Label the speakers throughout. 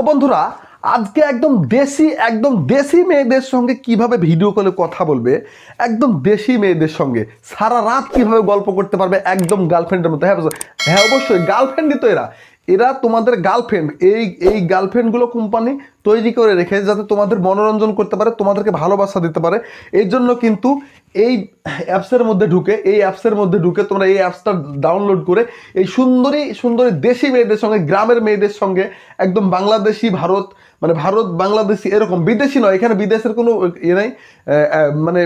Speaker 1: তো বন্ধুরা, আজকে একদম দেশি একদম দেশি মেয়েদের সঙ্গে কীভাবে ভিডিও কলে কথা বলবে, একদম দেশি মেয়েদের সঙ্গে, সারা রাত কীভাবে গল্প করতে পারবে একদম গার্লফ্রেন্ডের মতো। হ্যাঁ হ্যাঁ অবশ্যই গার্লফ্রেন্ডই তো এরা। এরা তোমাদের গার্লফ্রেন্ড এই এই গার্লফ্রেন্ডগুলো কোম্পানি তৈরি করে রেখে যাতে তোমাদের মনোরঞ্জন করতে পারে, তোমাদেরকে ভালোবাসা দিতে পারে। এই জন্য কিন্তু এই অ্যাপসের মধ্যে ঢুকে, এই অ্যাপসের মধ্যে ঢুকে তোমরা এই অ্যাপসটা ডাউনলোড করে এই সুন্দরী সুন্দরী দেশি মেয়েদের সঙ্গে, গ্রামের মেয়েদের সঙ্গে, একদম বাংলাদেশি ভারত মানে ভারত, বাংলাদেশি এরকম, বিদেশি নয়, এখানে বিদেশের কোনো ইয়ে নাই মানে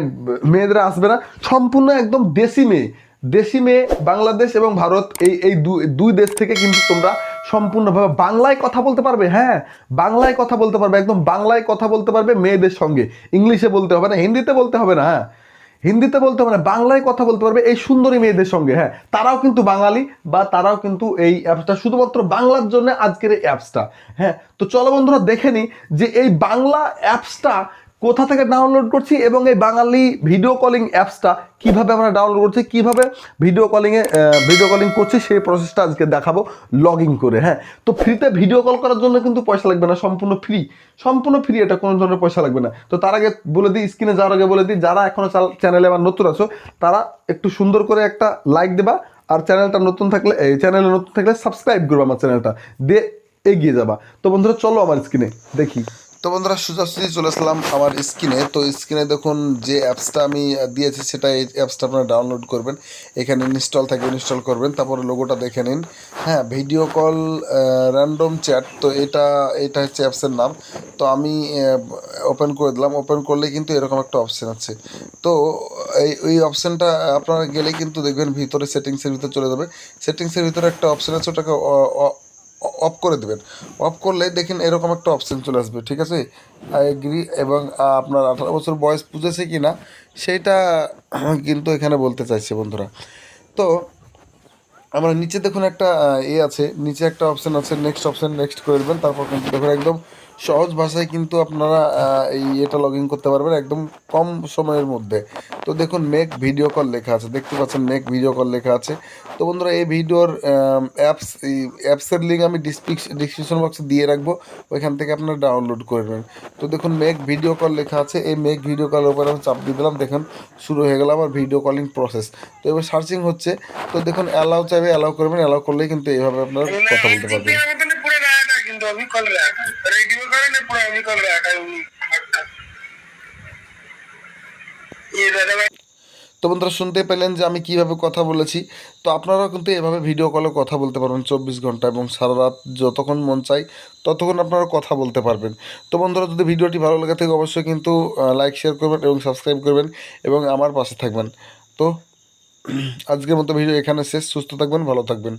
Speaker 1: মেয়েদের আসবে না, সম্পূর্ণ একদম দেশি মেয়ে। দেশি মেয়ে, বাংলাদেশ এবং ভারত, এই এই দুই দেশ থেকে কিন্তু তোমরা সম্পূর্ণভাবে বাংলায় কথা বলতে পারবে হ্যাঁ? বাংলায় কথা বলতে পারবে, একদম বাংলায় কথা বলতে পারবে মেয়েদের সঙ্গে। ইংলিশে বলতে হবে না, হিন্দিতে বলতে হবে না হ্যাঁ? হিন্দিতে বলতে হবে না, বাংলায় কথা বলতে পারবে এই সুন্দরী মেয়েদের সঙ্গে হ্যাঁ? তারাও কিন্তু বাঙালি বা তারাও কিন্তু এই অ্যাপসটা, শুধুমাত্র বাংলার জন্য আজকের এই অ্যাপসটা হ্যাঁ? তো চলো বন্ধুরা দেখে নিই যে এই বাংলা অ্যাপসটা কোথা থেকে ডাউনলোড করছি এবং এই বাঙালি ভিডিও কলিং অ্যাপসটা কীভাবে আমরা ডাউনলোড করছি, কীভাবে ভিডিও কলিংয়ে ভিডিও কলিং করছি, সেই প্রসেসটা আজকে দেখাবো লগ করে হ্যাঁ। তো ফ্রিতে ভিডিও কল করার জন্য কিন্তু পয়সা লাগবে না, সম্পূর্ণ ফ্রি সম্পূর্ণ ফ্রি এটা কোনো ধরনের পয়সা লাগবে না। তো তার আগে বলে দিই স্ক্রিনে যাওয়ার আগে বলে দিই, যারা এখনও চ্যানেলে আমার নতুন আছো, তারা একটু সুন্দর করে একটা লাইক দেবা আর চ্যানেলটা নতুন থাকলে, এই চ্যানেলে নতুন থাকলে সাবস্ক্রাইব করব আমার চ্যানেলটা দিয়ে এগিয়ে যাবা। তো বন্ধুরা, চলো আমার স্ক্রিনে দেখি।
Speaker 2: তো বন্ধুরা সোজাসুজি চলে আসলাম আমার স্ক্রিনে। তো স্ক্রিনে দেখুন যে অ্যাপসটা আমি দিয়েছি, সেটা এই অ্যাপসটা আপনারা ডাউনলোড করবেন। এখানে ইনস্টল থাকবে ইনস্টল করবেন। তারপরে লোগোটা দেখে নিন। হ্যাঁ ভিডিও কল র্যান্ডম চ্যাট তো এটা এটা হচ্ছে অ্যাপসের নাম। তো আমি ওপেন করে দিলাম। ওপেন করলে কিন্তু এরকম একটা অপশান আছে। তো এই ওই অপশানটা আপনারা গেলে কিন্তু দেখবেন ভিতরে সেটিংসের ভিতরে চলে যাবে। সেটিংসের ভিতরে একটা অপশান আছে, ওটাকে অফ করে দেবেন। অফ করলে দেখেন এরকম একটা অপশান চলে আসবে, ঠিক আছে? এগ্রি এবং আপনার আঠারো বছর বয়স বুঝেছে কি না সেইটা কিন্তু এখানে বলতে চাইছে বন্ধুরা। তো, আমরা নিচে দেখুন একটা এ আছে, নিচে একটা অপশান আছে নেক্সট অপশান নেক্সট করে দেবেন, তারপর কিন্তু দেখুন একদম সহজ ভাষায় কিন্তু আপনারা এই এটা লগ ইন করতে পারবেন একদম কম সময়ের মধ্যে। তো দেখুন মেক ভিডিও কল লেখা আছে। দেখতে পাচ্ছেন মেক ভিডিও কল লেখা আছে। তো বন্ধুরা, এই ভিডিওর অ্যাপস অ্যাপসের লিঙ্ক আমি ডিসক্রিপশন বক্সে দিয়ে রাখব। ওইখান থেকে আপনারা ডাউনলোড করে করবেন তো দেখুন মেক ভিডিও কল লেখা আছে। এই মেক ভিডিও কলের উপরে আমি চাপ দিয়ে দিলাম। দেখুন, শুরু হয়ে গেল আমার ভিডিও কলিং প্রসেস তো এবার সার্চিং হচ্ছে। তো দেখুন অ্যালাউ চাইবে অ্যালাউ করবেন। অ্যালাউ করলেই কিন্তু এইভাবে আপনারা কথা বলতে পারবেন।
Speaker 3: আমি তো পুরো রাখা কিন্তু আমি কল রাখা রেডিও করে না পুরো আমি কল রাখা উনি ये दादा भाई
Speaker 2: তো বন্ধুরা শুনতে পেলেন যে আমি কিভাবে কথা বলেছি তো আপনারাও কিন্তু এভাবে ভিডিও কলে কথা বলতে পারবেন চব্বিশ ঘন্টা এবং সারা রাত যতক্ষণ মন চাই ততক্ষণ আপনারা কথা বলতে পারবেন তো বন্ধুরা যদি ভিডিওটি ভালো লাগে থাকে অবশ্যই কিন্তু লাইক শেয়ার করবেন এবং সাবস্ক্রাইব করবেন এবং আমার পাশে থাকবেন তো আজকের মতো ভিডিও এখানে শেষ সুস্থ থাকবেন ভালো থাকবেন